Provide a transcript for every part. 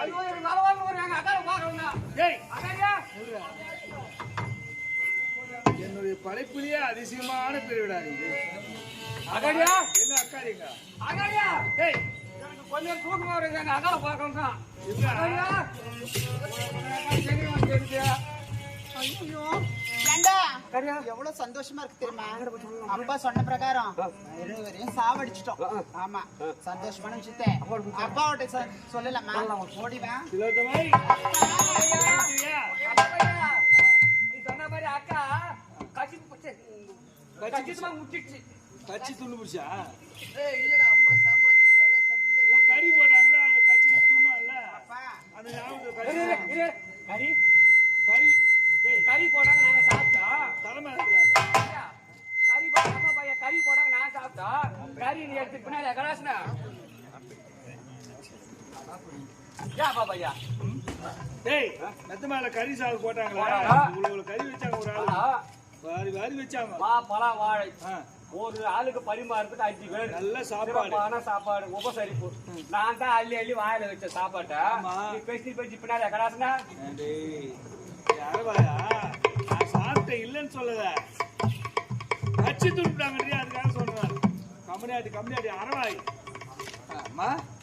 ஐயோ, எனக்கு நலவாழ்வு ஒரு எங்க அக்காவை பார்க்கணும்னா. ஏய் அக்காடியா? என்னுடைய படைப்பிலேயே அதிசயமான பெருவிடா இது அக்காடியா? என்ன அக்காளிங்க அக்காடியா? ஏய் எனக்கு கொஞ்சம் தூக்கமா வருது, எங்க அக்காவை பார்க்கணும்னா. தெரியுது. ஐயோ. ஏண்டா? எவ்வளவு சந்தோஷமா இருக்கு தெரியுமா? அப்பா சொன்ன பிரகாரம் இருவரையும் சாவடிச்சிட்டோம். ஆமா. சந்தோஷமான விஷயத்த. அப்பாவோட சொல்லலாமா? ஓடிவா சிலோத்த மாதிரி அக்காடியா? அக்காடியா? நீ சொன்ன மாதிரி அக்கா கச்சித்து போச்சு. கச்சித்துமா முட்டிடுச்சு. கச்சி துண்டு பிடிச்சா? ஏய் இல்லடா அம்மா யா பாபையா டேய் மெத்த மேல கறி சாவு போட்டாங்களா. இவ்வளவு கறி வச்சாங்க ஒரு ஆளு. வாரி வாரி வச்சாங்க. மா பழம் வாழை. ஒரு ஆளுக்கு பரிமாறதுக்கு அஞ்சு பேர். நல்ல சாப்பாடு. சாப்பாடு உபசரிப்பு. நான் தான் அள்ளி அள்ளி வாயில வச்ச சாப்பாட்டை. பேசி பேசி பின்னாடி கடாசுனா டேய் யாரவாயா? நான் சாப்பிட்டேன் இல்லைன்னு சொல்லல. கச்சி துண்டுட்டாங்கன்றி அதுக்காக சொல்றேன். கம்பெனியாட்டி கம்பெனியாட்டி அரவாய் அம்மா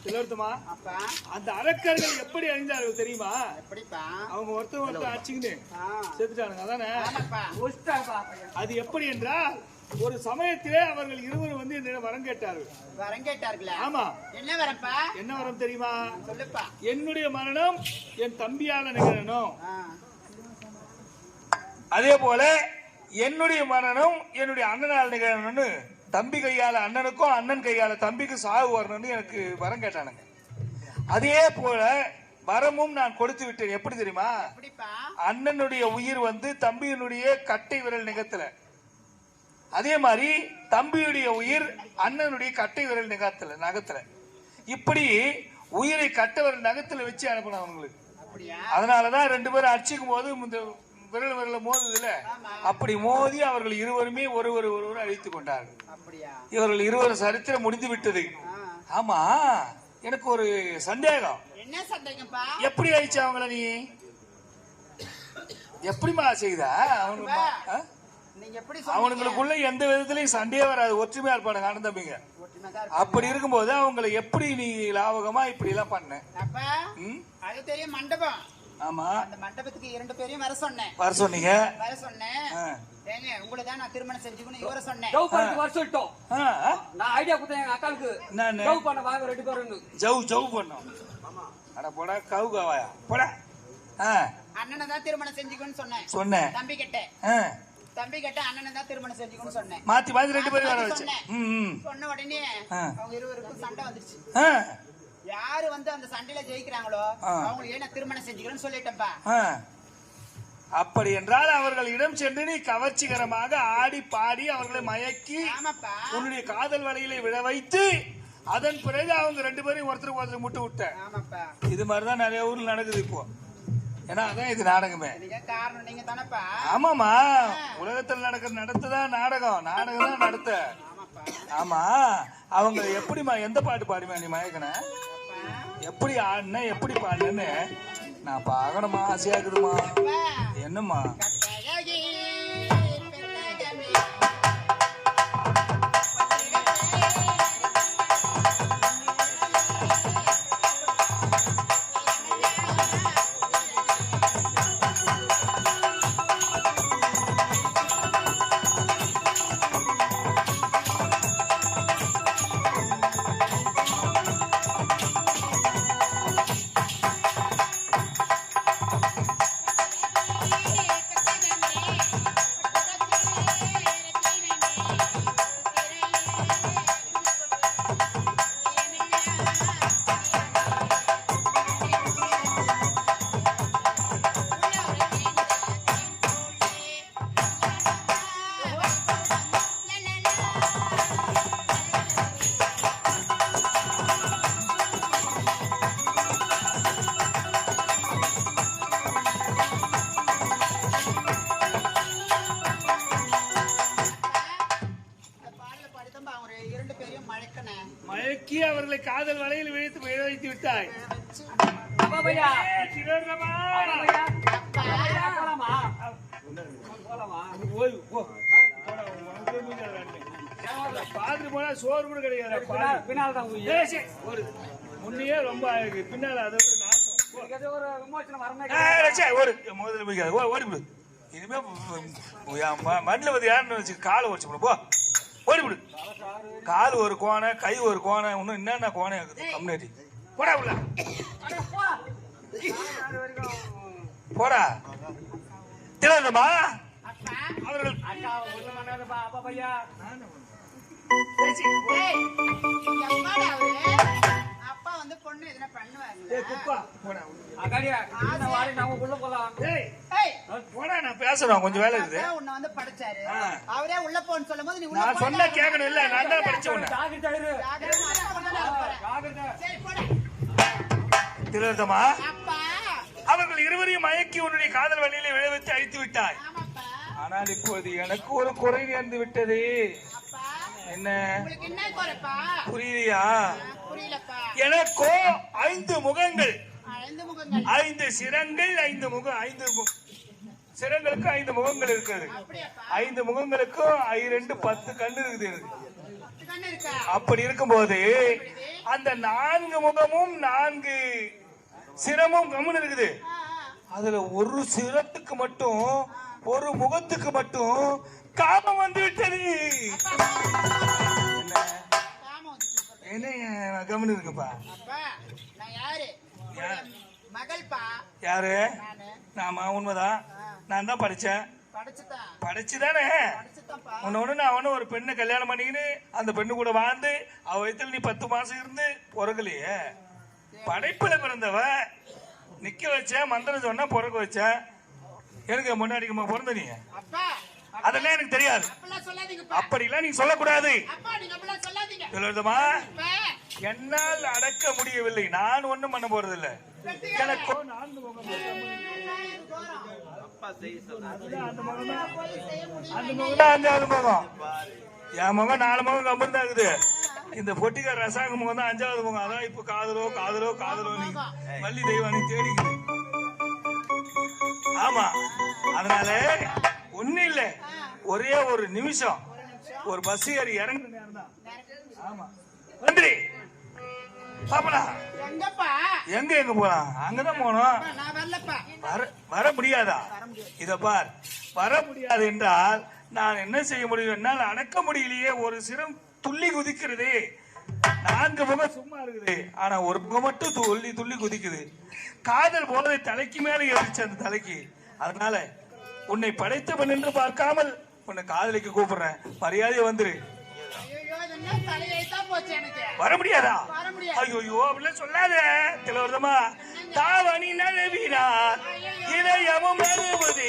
சிலர்த்தமா அப்பா. அந்த அரக்கர்கள் எப்படி அழிந்தார்கள் தெரியுமா? எப்படிப்பா? அவங்க ஒருத்தர் ஒருத்தர் அடிச்சுக்கின்னு ஆ, செத்துட்டானுங்க அதானே? அது எப்படி என்றால் ஒரு சமயத்திலே அவர்கள் இருவரும் வந்து என்னிடம் வரம் கேட்டார்கள். வரம் கேட்டார்களா? ஆமா. என்ன வரப்பா? என்ன வரம் தெரியுமா? சொல்லுப்பா. என்னுடைய மரணம் என் தம்பியால நிகழணும். அதே போல என்னுடைய மரணம் என்னுடைய அண்ணனால் நிகழணும்னு தம்பி கையால அண்ணனுக்கும் அண்ணன் கையால தம்பிக்கு சாவு வரணும்னு எனக்கு வரம் கேட்டானுங்க. அதே போல வரமும் நான் கொடுத்து விட்டேன். எப்படி தெரியுமா? அண்ணனுடைய உயிர் வந்து தம்பியினுடைய கட்டை விரல் நிகத்துல. அதே மாதிரி தம்பியுடைய உயிர் அண்ணனுடைய கட்டை விரல் நிகத்துல நகத்துல. இப்படி உயிரை கட்டை விரல் நகத்துல வச்சு அனுப்பணும் அவங்களுக்கு. அதனாலதான் ரெண்டு பேரும் அடிச்சுக்கும் போது இந்த விரல் விரல மோதுதுல. அப்படி மோதி அவர்கள் இருவருமே ஒருவர் ஒருவர் அழித்துக் கொண்டார்கள். இவர்கள் இருவர் சரித்திரம் முடிந்து விட்டது. ஆமா. எனக்கு ஒரு சந்தேகம். எப்படி அழிச்ச அவங்கள நீ? எப்படிமா செய்த? அவனுங்களுக்குள்ள எந்த விதத்திலையும் சண்டையே வராது. ஒற்றுமையா இருப்பானுங்க அண்ணன் தம்பிங்க. அப்படி இருக்கும்போது அவங்களை எப்படி நீ லாபகமா இப்படி எல்லாம் பண்ண மண்டபம். ஆமா. அந்த மண்டபத்துக்கு இரண்டு பேரையும் வர சொன்னேன். வர சொன்னீங்க? வர சொன்னேன். ஏங்க உங்களை தான் நான் திருமணம் செஞ்சுக்கணும் இவரை சொன்னேன். ஜவு பண்ணிட்டு வர சொல்லிட்டோம். நான் ஐடியா கொடுத்தேன் எங்க அக்காளுக்கு? ஜவு பண்ண வாங்க ரெண்டு பேரும் ஜவு ஜவு பண்ணோம். அட போடா கவு கவாயா. போடா. அண்ணனை தான் திருமணம் செஞ்சுக்கணும்னு சொன்னேன். சொன்னேன். தம்பி கிட்ட. தம்பி கிட்ட அண்ணனை தான் திருமணம் செஞ்சுக்கணும்னு சொன்னேன். மாத்தி மாத்தி ரெண்டு பேரும் வர வச்சு. சொன்ன உடனே. அவங்க இருவருக்கும் சண்டை வந்துருச்சு. யாரு வந்து அந்த சண்டையில ஜெயிக்கிறாங்களோ. அவங்களுக்கு நான் திருமணம் செஞ்சுக்கணும்னு சொல்லிட்டேன்ப்பா. அப்படி என்றால் அவர்களிடம் சென்று நீ கவர்ச்சிகரமாக ஆடி பாடி அவர்களை மயக்கி உன்னுடைய காதல் வலையில விழ வைத்து அதன் பிறகு அவங்க ரெண்டு பேரையும் ஒருத்தருக்கு ஒருத்தர் முட்டு விட்ட. ஆமாப்பா. இது மாதிரிதான் நிறைய ஊர்ல நடக்குது இப்போ. ஏன்னா அதான் இது நாடகமே. ஆமாமா உலகத்துல நடக்கிற நடத்துதான் நாடகம். நாடகம் தான் நடத்த. ஆமா. அவங்க எப்படிமா எந்த பாட்டு பாடிமா நீ மயக்கன? எப்படி ஆடுன எப்படி பாடினேன்னு நான் பார்க்கணுமா? ஆசையா இருக்குதுமா? என்னம்மா? அவங்க இரண்டு பேரையும் மழக்கினேன் மயக்கி அவர்களை காதல் வலையில் விழித்து விழ வைத்து விட்டாய். பாத்துட்டு போனா சோறு கூட கிடையாது பின்னால் பின்னால் தான் ஒரு முன்னையே ரொம்ப அழகு பின்னால அதை விட நாசம். போ. எனக்கு ஏதோ ஒரு விமோசனம் வரமே ஏய், சரி, ஒரு முதல்ல போய்க்காது ஓ ஓடிவிடு இனிமே மண்ணில் வந்து யாருன்னு வச்சு காலை உடச்சு விடு போ. ஓடிவிடு கால் ஒரு கோணை கை ஒரு கோணை இன்னும் என்னென்ன கோணை இருக்குது கம்யூனிட்டி போடா உள்ள. போடா. திறந்தமா அப்பா அவர்கள் அப்பா வந்து பொண்ணு எதுனா பண்ணுவாருங்களா? பேசுறேன் கொஞ்சம் வேலை இருக்குது. உன்னை வந்து படிச்சாரு. அவரே உள்ள போன்னு சொல்லும்போது நீ உள்ள நான் சொன்ன. கேட்கணும் இல்ல நான் தான் படிச்ச. திலோத்தமா அப்பா. அவர்கள் இருவரையும் மயக்கி உன்னுடைய காதல் வழியிலே விளைவித்து அழித்து விட்டாய். ஆமாப்பா. ஆனால் இப்போது எனக்கு ஒரு குறை நேர்ந்து விட்டது. அப்பா. என்ன? உங்களுக்கு என்ன குறைப்பா? புரியலையா? எனக்கோ ஐந்து முகங்கள். ஐந்து முகங்கள். ஐந்து சிரங்கள் ஐந்து முகம் ஐந்து மு- சிரங்களுக்கு ஐந்து முகங்கள் இருக்குது. அப்படியாப்பா ஐந்து முகங்களுக்கும் ரெண்டு பத்து கண்ணு இருக்குது அப்படி இருக்கும்போது அந்த நான்கு முகமும் நான்கு சிரமும் கம்முன்னு இருக்குது. அதுல ஒரு சிரத்துக்கு மட்டும் ஒரு முகத்துக்கு மட்டும் காமம் வந்து விட்டது என்ன கம்முன்னு இருக்குப்பா யாரு? மகள்பா யாரு? நாம? உண்மைதான்? நான் தான் படிச்சேன். படிச்சுதான்? உன்னோட நான் ஒண்ணு ஒரு பெண்ணை கல்யாணம் பண்ணிக்கின்னு அந்த பெண்ணு கூட வாழ்ந்து அவ வயித்துல நீ பத்து மாசம் இருந்து பிறக்கலையே. படைப்புல பிறந்தவ நிக்க வச்ச மந்திரம் சொன்னா பிறக்க வச்ச. எனக்கு முன்னாடி பிறந்த நீ? அதெல்லாம் எனக்கு தெரியாது. அப்படிலாம் சொல்லக்கூடாது. நீங்க சொல்லாதீங்க. சொல்லுமா என்னால் அடக்க முடியவில்லை. நான் ஒண்ணும் பண்ண போறதில்ல. எனக்கு நான்கு தான் போய் செய்ய முடியும் என் முகம் நாலு முகம் கம்பன் தான் இருக்குது இந்த பொட்டிக்கார ரசாங்க முகம் தான் அஞ்சாவது முகம் அதான் இப்ப காதலோ காதலோ காதலோ நீ வள்ளி தெய்வானி தேடிக்குது ஆமா. அதனால ஒண்ணு இல்ல ஒரே ஒரு நிமிஷம் ஒரு பஸ் ஏறி இறங்குற நேரம் தான் ஆமா நன்றி பாப்பனா எங்கப்பா? எங்க எங்க போலாம் அங்கதான் போனோம் அப்பா, நான் வரலப்பா. வர வர முடியாதா? இத பார். வர முடியாது என்றால் நான் என்ன செய்ய முடியும் என்னால் அடக்க முடியலையே ஒரு சிரம் துள்ளி குதிக்கிறது. நான்கு முகம் சும்மா இருக்குது. ஆனா ஒரு முகம் மட்டும் துள்ளி துள்ளி குதிக்குது. காதல் போதை தலைக்கு மேல ஏறிச்சு அந்த தலைக்கு. அதனால உன்னை படைத்தவன் என்று பார்க்காமல் உன்னை காதலிக்க கூப்பிடுறேன். மரியாதையை வந்துரு. வர முடியாதா? ஐயோ அப்படின்னு சொல்லாத. திலவர்தமா தாவணி நழுவினார். இதயமும் நழுவுதே.